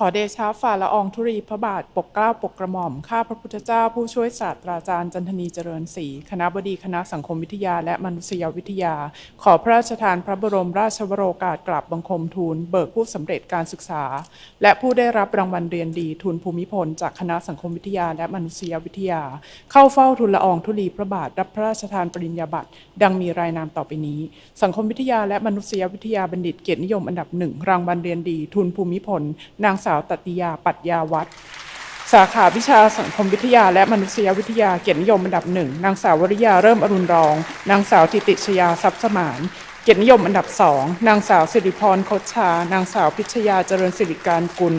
ขอเดชะฝ่าละอองธุรีพระบาทปกเกล้าปกกระหม่อม ข้าพระพุทธเจ้าผู้ช่วยศาสตราจารย์จันทนีเจริญศรีคณะบดีคณะสังคมวิทยาและมนุษยวิทยา ขอพระราชทานพระบรมราชวโรกาสกราบบังคมทูล เบิกผู้สำเร็จการศึกษา และผู้ได้รับรางวัลเรียนดีทุนภูมิพล จากคณะสังคมวิทยาและมนุษยวิทยา เข้าเฝ้าทูลละอองธุลีพระบาทรับพระราชทานปริญญาบัตรดังมีรายนามต่อไปนี้ สังคมวิทยาและมนุษยวิทยาบัณฑิตเกียรตินิยมอันดับหนึ่งรางวัลเรียนดี ทุนภูมิพลนางสาว ตัติยา ปัตยาวัฒน์สาขาวิชาสังคมวิทยาและมนุษยวิทยาเกียรตินิยมอันดับหนึ่งนางสาววริยาเริ่มอรุณรอง นางสาวทิติชยาทรัพย์สมานเกียรตินิยมอันดับสองนางสาวสิริพรโคชชา นางสาวพิชยาเจริญสิริการกุล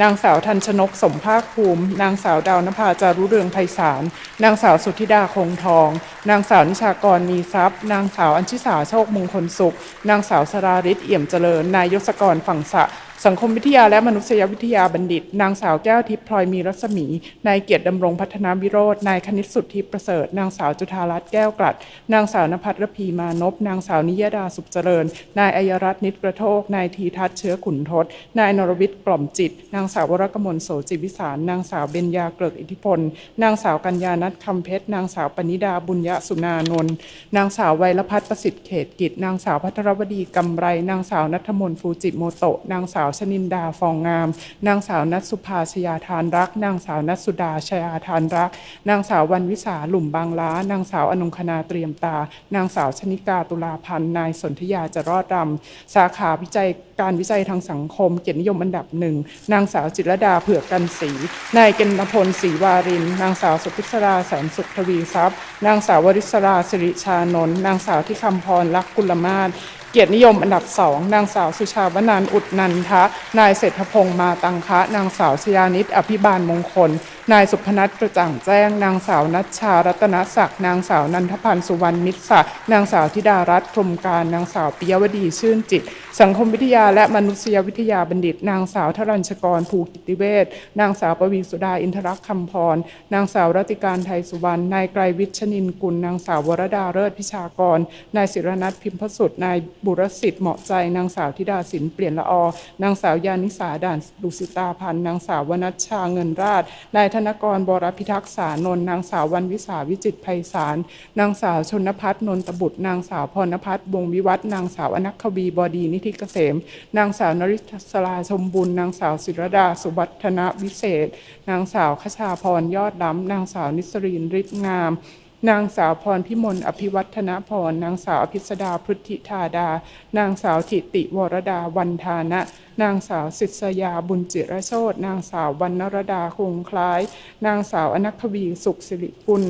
นางสาวทันชนกสมภาคภูมิ นางสาวดาวนภาจารุเรืองไพศาล นางสาวสุธิดาคงทอง นางสาวนิชากรมีทรัพย์ นางสาวอัญชิสาโชคมงคลสุข นางสาวสราริศเอี่ยมเจริญ นายยศกรฝั่งสะ สังคมวิทยาและมนุษยวิทยาบัณฑิต นางสาวแก้วทิพย์พลอยมีรัศมี นายเกียรติดำรงพัฒนาวิโรจน์นายคณิตสุทธิประเสริฐ นางสาวจุธารัตน์แก้วกลัด นางสาวนภัทรพีมานพ นางสาวนิยดาสุขเจริญ นายอัยรัตน์นิตกระโทก นายทีทัศเชื้อขุนทศ นายนรวิทย์กล่อมจิต นางสาววรกมลโสจิวิสาร นางสาวเบญญาเกริกอิทธิพล นางสาวกัญญานัทคำเพชร นางสาวปณิดาบุญยสุนานนท์ นางสาวไวยรพัฒน์ประสิทธิ์เขตกิจ นางสาวพัทรวดีกำไร นางสาวนัทมนต์ฟูจิโมโตะ นางสาวชนินดาฟองงาม นางสาวนัทสุภาชยาทานรัก นางสาวนัทสุดาชยาทานรัก นางสาววันวิสาหลุ่มบางล้านางสาวอนงคณาเตรียมตา นางสาวชนิกาตุลาพันธ์นายสนธยาจะรอดรำสาขาวิจัยการวิจัยทางสังคม เกียรตินิยมอันดับหนึ่งนางสาวจิรดาเผือกกันศรีนายเกณฑพลศรีวาริน นางสาวสุพิศราแสนสุขทวีทรัพย์ นางสาววริศราสิริชานนท์นางสาวที่คำพรลักษ์กุลมาศ เกียรตินิยมอันดับสองนางสาวสุชาวนันอุดนันทะ นายเศรษฐพงษ์มาตังคะ นางสาวชยานิตอภิบาลมงคลนายสุพนัทกระจ่างแจ้ง นางสาวนัชชารัตนศักดิ์นางสาวนันทพันธ์สุวรรณมิตรศักดิ์นางสาวธิดารัตน์พรมการนางสาวปิยวดีชื่นจิต สังคมวิทยาและมนุษยวิทยาบัณฑิต นางสาวทรัญชกรภูกิติเวชนางสาวปวีสุดาอินทรักษ์คำพร นางสาวรัติการไทยสุวรรณนายไกรวิชนินกุล นางสาววรดาเลิศพิชากร นายศิรนัทพิมพสุดนายบุรสิทธิ์เหมาะใจ นางสาวธิดาสินเปลี่ยนละอ นางสาวยานิสาด่านดุสิตาพันธ์นางสาววนัชชาเงินราชนายธนกรบรพิทักษ์สานนท์นางสาววันวิสาวิจิตไพศาลนางสาวชนพัฒน์นนตบุตร นางสาวพรณพัฒน์วงวิวัฒนางสาวอนัคควีบดีนิธิเกษม นางสาวนริศราชมบุญ นางสาวศิรดาสุวัฒนวิเศษ นางสาวขชาพรยอดล้ำนางสาวนิสรินฤทธิ์งาม นางสาวพรพิมลอภิวัฒนพร นางสาวอภิสดาพุทธิธาดา นางสาวถิติวรดาวันธานะ นางสาวศิษยาบุญจิรโชตนางสาววรรณรดาคงคล้าย นางสาวอนัควีสุขสิริกุล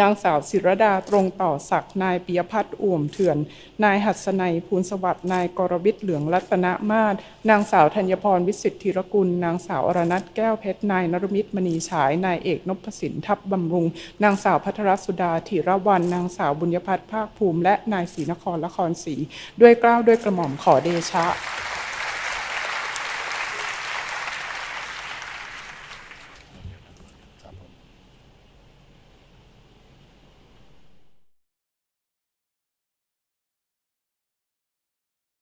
นางสาวศิรดาตรงต่อศักดิ์นายปิยพัฒน์อ่วมเถื่อน นายหัสนัยภูลสวัสดิ์นายกรวิทย์เหลืองรัตนมาศนางสาวธัญพรวิสิทธิรกุล นางสาวอรนัทแก้วเพชรนายนรมิตรมณีฉาย นายเอกนพสินทัพบำรุง นางสาวพัทรสุดาธีรวัน นางสาวบุญยพัฒน์ภาคภูมิ และนายศรีนครละครศรีด้วยกล้าวด้วยกระหม่อมขอเดชะ